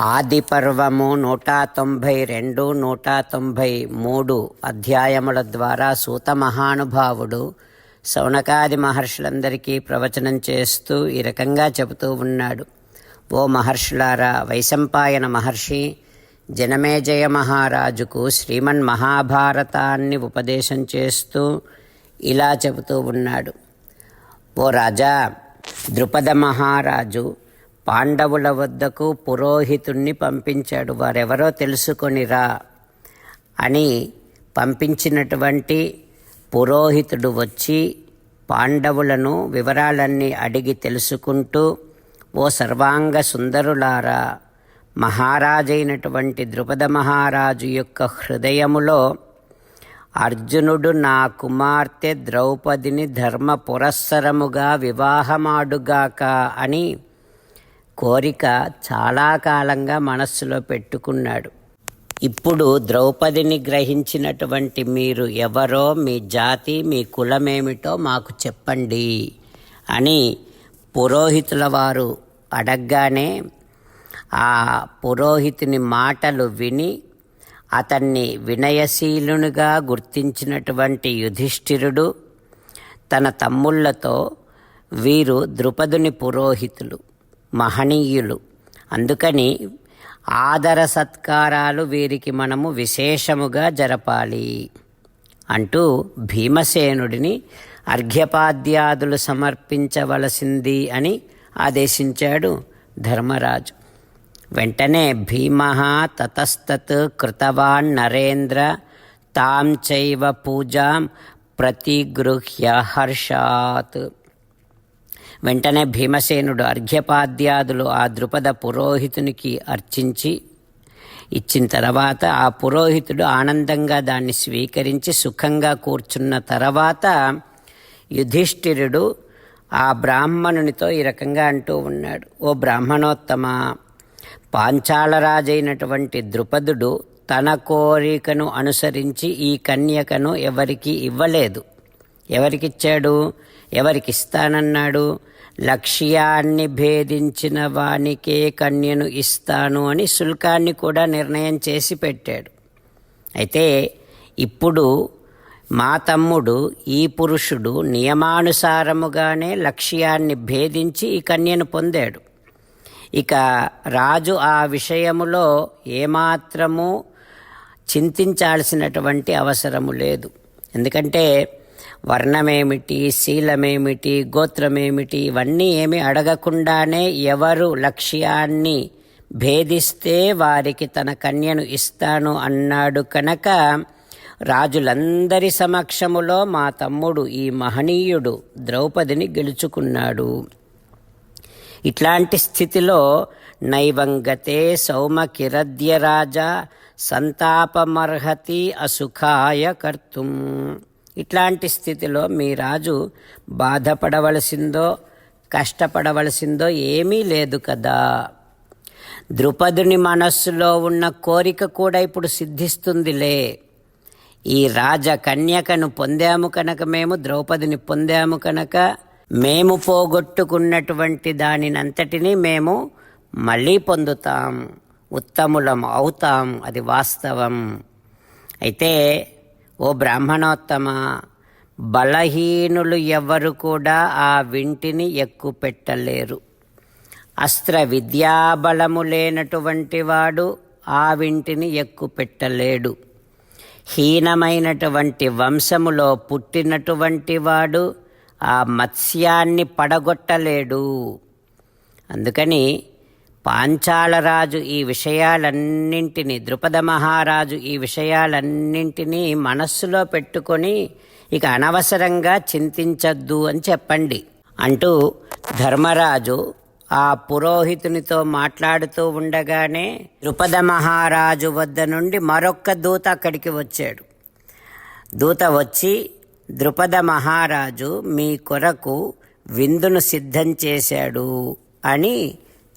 ఆది పర్వము నూట తొంభై రెండు నూట తొంభై మూడు అధ్యాయముల ద్వారా సూత మహానుభావుడు శౌనకాది మహర్షులందరికీ ప్రవచనం చేస్తూ ఈ రకంగా చెబుతూ ఉన్నాడు. ఓ మహర్షులారా వైశంపాయన మహర్షి జనమేజయ మహారాజుకు శ్రీమన్ మహాభారతాన్ని ఉపదేశం చేస్తూ ఇలా చెబుతూ ఉన్నాడు. ఓ రాజా ద్రుపద మహారాజు పాండవుల వద్దకు పురోహితుణ్ణి పంపించాడు. వారెవరో తెలుసుకొనిరా అని పంపించినటువంటి పురోహితుడు వచ్చి పాండవులను వివరాలన్నీ అడిగి తెలుసుకుంటూ ఓ సర్వాంగ సుందరులారా మహారాజైనటువంటి ద్రుపద మహారాజు యొక్క హృదయములో అర్జునుడు నా కుమార్తె ద్రౌపదిని ధర్మ పురస్సరముగా వివాహమాడుగాక అని కోరిక చాలా కాలంగా మనస్సులో పెట్టుకున్నాడు. ఇప్పుడు ద్రౌపదిని గ్రహించినటువంటి మీరు ఎవరో మీ జాతి మీ కులమేమిటో మాకు చెప్పండి అని పురోహితుల వారు అడగగానే ఆ పురోహితుని మాటలు విని అతన్ని వినయశీలునిగా గుర్తించినటువంటి యుధిష్ఠిరుడు తన తమ్ముళ్ళతో వీరు ద్రుపదుని పురోహితులు. మహనీయులు. అందుకని ఆదర సత్కారాలు వీరికి మనము విశేషముగా జరపాలి. అంటూ భీమసేనుడిని అర్ఘ్యపాద్యాదులు సమర్పించవలసింది అని ఆదేశించాడు ధర్మరాజు. వెంటనే భీమ తతస్తత్ కృతవాన్ నరేంద్ర తాం చైవ పూజాం ప్రతిగృహ్య హర్షాత్. వెంటనే భీమసేనుడు అర్ఘ్యపాద్యాదులు ఆ ద్రుపద పురోహితునికి అర్చించి ఇచ్చిన తర్వాత ఆ పురోహితుడు ఆనందంగా దాన్ని స్వీకరించి సుఖంగా కూర్చున్న తర్వాత యుధిష్ఠిరుడు ఆ బ్రాహ్మణునితో ఈ రకంగా అంటూ ఉన్నాడు. ఓ బ్రాహ్మణోత్తమ పాంచాలరాజైనటువంటి ద్రుపదుడు తన కోరికను అనుసరించి ఈ కన్యకను ఎవరికి ఇవ్వలేదు. ఎవరికిచ్చాడు? ఎవరికిస్తానన్నాడు? లక్ష్యాన్ని భేదించిన వానికే కన్యను ఇస్తాను అని శుల్కాన్ని కూడా నిర్ణయం చేసి పెట్టాడు. అయితే ఇప్పుడు మా తమ్ముడు ఈ పురుషుడు నియమానుసారముగానే లక్ష్యాన్ని భేదించి ఈ కన్యను పొందాడు. ఇక రాజు ఆ విషయములో ఏమాత్రము చింతించాల్సినటువంటి అవసరము లేదు. ఎందుకంటే వర్ణమేమిటి శీలమేమిటి గోత్రమేమిటి ఇవన్నీ ఏమి అడగకుండానే ఎవరు లక్ష్యాన్ని భేదిస్తే వారికి తన కన్యను ఇస్తాను అన్నాడు కనుక రాజులందరి సమక్షములో మా తమ్ముడు ఈ మహనీయుడు ద్రౌపదిని గెలుచుకున్నాడు. ఇట్లాంటి స్థితిలో నైవంగతే సౌమకిరద్యరాజా సంతాపమర్హతి అసుఖాయ కర్తుం. ఇట్లాంటి స్థితిలో మీ రాజు బాధపడవలసిందో కష్టపడవలసిందో ఏమీ లేదు కదా. ద్రుపదుని మనస్సులో ఉన్న కోరిక కూడా ఇప్పుడు సిద్ధిస్తుందిలే. ఈ రాజ కన్యకను పొందాము కనుక మేము ద్రౌపదిని పొందాము కనుక మేము పోగొట్టుకున్నటువంటి దానినంతటినీ మేము మళ్ళీ పొందుతాం. ఉత్తములం అవుతాం. అది వాస్తవం. అయితే ఓ బ్రాహ్మణోత్తమ బలహీనులు ఎవ్వరు కూడా ఆ వింటిని ఎక్కువ పెట్టలేరు. అస్త్ర విద్యాబలము లేనటువంటి వాడు ఆ వింటిని ఎక్కువ పెట్టలేడు. హీనమైనటువంటి వంశములో పుట్టినటువంటి వాడు ఆ మత్స్యాన్ని పడగొట్టలేడు. అందుకని పాంచాలరాజు ఈ విషయాలన్నింటినీ ద్రుపద మహారాజు ఈ విషయాలన్నింటినీ మనస్సులో పెట్టుకొని ఇక అనవసరంగా చింతించద్దు అని చెప్పండి. అంటూ ధర్మరాజు ఆ పురోహితునితో మాట్లాడుతూ ఉండగానే ద్రుపద మహారాజు వద్ద నుండి మరొక్క దూత అక్కడికి వచ్చాడు. దూత వచ్చి ద్రుపద మహారాజు మీ కొరకు విందును సిద్ధం చేశాడు అని